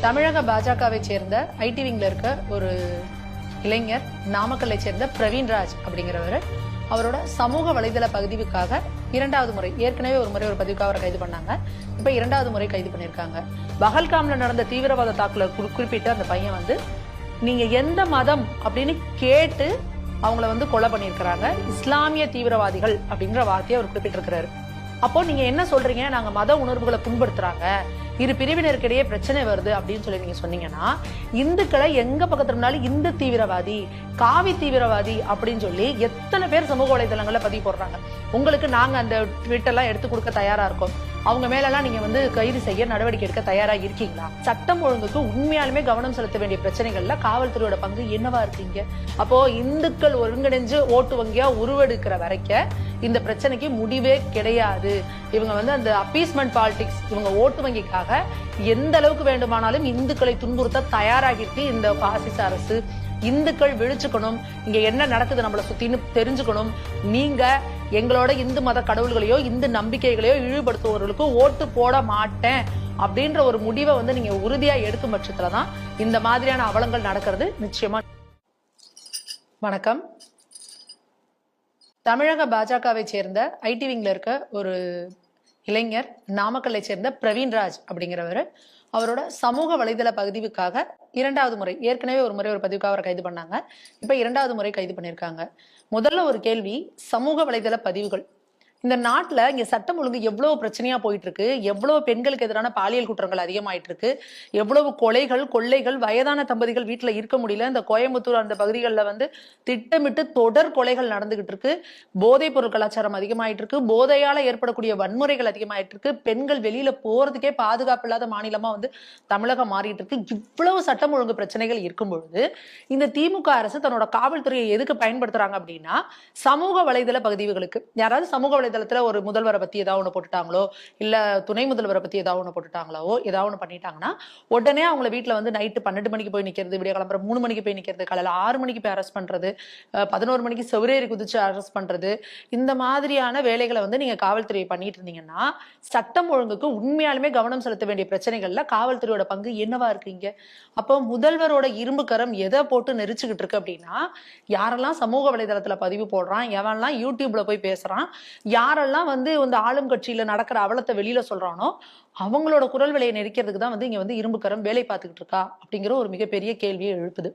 தமிழக பாஜகவை சேர்ந்த ஐடி விங்ல இருக்க ஒரு இளைஞர் நாமக்கல்லை சேர்ந்த பிரவீன்ராஜ் அப்படிங்கிறவர் அவரோட சமூக வலைதள பதிவுக்காக இரண்டாவது முறை ஏற்கனவே ஒரு முறை ஒரு பதிவுக்காக அவரை கைது பண்ணாங்க. இப்ப இரண்டாவது முறை கைது பண்ணிருக்காங்க பகல்காம்ல நடந்த தீவிரவாத தாக்குதல குறி- அந்த பையன் வந்து நீங்க எந்த மதம்? அப்படின்னு கேட்டு அவங்கள வந்து கொலை பண்ணியிருக்கிறாங்க. இஸ்லாமிய தீவிரவாதிகள் அப்படிங்கிற வார்த்தையை அவர் குறிப்பிட்டிருக்கிறாரு. அப்போ நீங்க என்ன சொல்றீங்க நாங்க மத உணர்வுகளை புண்படுத்துறாங்க. இரு பிரிவினருக்கிடையே பிரச்சனை வருது அப்படின்னு சொல்லி நீங்க சொன்னீங்கன்னா இந்துக்களை எங்க பக்கத்துல இருந்தாலும் இந்து தீவிரவாதி காவி தீவிரவாதி அப்படின்னு சொல்லி எத்தனை பேர் சமூக வலைதளங்களை பதிவு போடுறாங்க. உங்களுக்கு நாங்க அந்த ட்விட்டெல்லாம் எடுத்து கொடுக்க தயாரா இருக்கோம். அவங்க மேலெல்லாம் நீங்க வந்து கைது செய்ய நடவடிக்கை எடுக்க தயாரா இருக்கீங்களா? சட்டம் ஒழுங்குக்கு உண்மையாலுமே கவனம் செலுத்த வேண்டிய பிரச்சனைகள்ல காவல்துறையோட பங்கு என்னவா இருக்கீங்க? அப்போ இந்துக்கள் ஒருங்கிணைஞ்சு ஓட்டு வங்கியா உருவெடுக்கிற வரைக்கும் இந்த பிரச்சனைக்கு முடிவே கிடையாது. இவங்க வந்து அந்த அப்பீஸ்மெண்ட் பாலிடிக்ஸ் இவங்க ஓட்டு வங்கிக்காக எந்த அளவுக்கு வேண்டுமானாலும் இந்துக்களை துன்புறுத்த தயாராகிட்டு இந்த பாசிச அரசு. இந்துக்கள் விழிச்சுக்கணும். இங்க என்ன நடக்குது நம்மளை சுத்தின்னு தெரிஞ்சுக்கணும். நீங்க எங்களோட இந்து மத கடவுள்களையோ இந்து நம்பிக்கைகளையோ இழிவுபடுத்துபவர்களுக்கு ஓட்டு போட மாட்டேன் அப்படின்ற ஒரு முடிவை வந்து நீங்க உறுதியா எடுக்கும் பட்சத்துல தான் இந்த மாதிரியான அவலங்கள் நடக்கிறது நிச்சயமா. வணக்கம். தமிழக பாஜகவை சேர்ந்த ஐடி விங்ல இருக்க ஒரு இளைஞர் நாமக்கல்லை சேர்ந்த பிரவீன்ராஜ் அப்படிங்கிறவர் அவரோட சமூக வலைதள பதிவுக்காக இரண்டாவது முறை ஏற்கனவே ஒரு முறை ஒரு பதிவுக்காக அவரை கைது பண்ணாங்க. இப்ப இரண்டாவது முறை கைது பண்ணியிருக்காங்க. முதல்ல ஒரு கேள்வி சமூக வலைதள பதிவுகள் இந்த நாட்டில் இங்கே சட்டம் ஒழுங்கு எவ்வளோ பிரச்சனையாக போயிட்டு இருக்கு பெண்களுக்கு எதிரான பாலியல் குற்றங்கள் அதிகமாயிட்டு இருக்கு எவ்வளவு கொலைகள் கொள்ளைகள் வயதான தம்பதிகள் வீட்டில் இருக்க முடியல. இந்த கோயம்புத்தூர் அந்த பகுதிகளில் வந்து திட்டமிட்டு தொடர் கொலைகள் நடந்துகிட்டு இருக்கு போதைப் பொருள் கலாச்சாரம் அதிகமாயிட்டு இருக்கு போதையால் ஏற்படக்கூடிய வன்முறைகள் அதிகமாயிட்டு இருக்கு பெண்கள் வெளியில போறதுக்கே பாதுகாப்பு இல்லாத மாநிலமாக வந்து தமிழகம் மாறிட்டு இருக்கு இவ்வளவு சட்டம் ஒழுங்கு பிரச்சனைகள் இருக்கும் பொழுது இந்த திமுக அரசு தன்னோட காவல்துறையை எதுக்கு பயன்படுத்துறாங்க அப்படின்னா சமூக வலைதள பகுதிகளுக்கு யாராவது சமூக வலைதளத்துல ஒரு முதல்வரை பத்தி ஏதாவது ஒண்ணு போட்டுட்டாங்களோ இல்ல துணை முதல்வரை பத்தி ஏதாவது ஒண்ணு போட்டுட்டாங்களோ ஏதாவது ஒண்ணு பண்ணிட்டாங்கன்னா உடனே அவங்கள வீட்டில் வந்து நைட்டு பன்னெண்டு மணிக்கு போய் நிக்கிறது விடிய கிளம்புற மூணு மணிக்கு போய் நிக்கிறது காலையில ஆறு மணிக்கு போய் அரெஸ்ட் பண்றது பதினோரு மணிக்கு செவரேறி குதிச்சு அரெஸ்ட் பண்றது இந்த மாதிரியான வேலைகளை வந்து நீங்க காவல்துறை பண்ணிட்டு இருந்தீங்கன்னா சட்டம் ஒழுங்குக்கு உண்மையாலுமே கவனம் செலுத்த வேண்டிய பிரச்சனைகள்ல காவல்துறையோட பங்கு என்னவா இருக்கீங்க அப்போ முதல்வரோட இரும்பு கரம் எதை போட்டு நெரிச்சுக்கிட்டு இருக்கு அப்படின்னா யாரெல்லாம் சமூக வலைதளத்துல பதிவு போடுறான் எவன்லாம் யூடியூப்ல போய் பேசுறான் யாரெல்லாம் வந்து இந்த ஆளும் கட்சியில நடக்கிற அவலத்தை வெளியில சொல்றானோ அவங்களோட குரல் விலையை நெரிக்கிறதுக்கு தான் வந்து இங்க வந்து இரும்புக்கரம் வேலை பார்த்துக்கிட்டு இருக்கா அப்படிங்கிற ஒரு மிகப்பெரிய கேள்வியை எழுப்புது.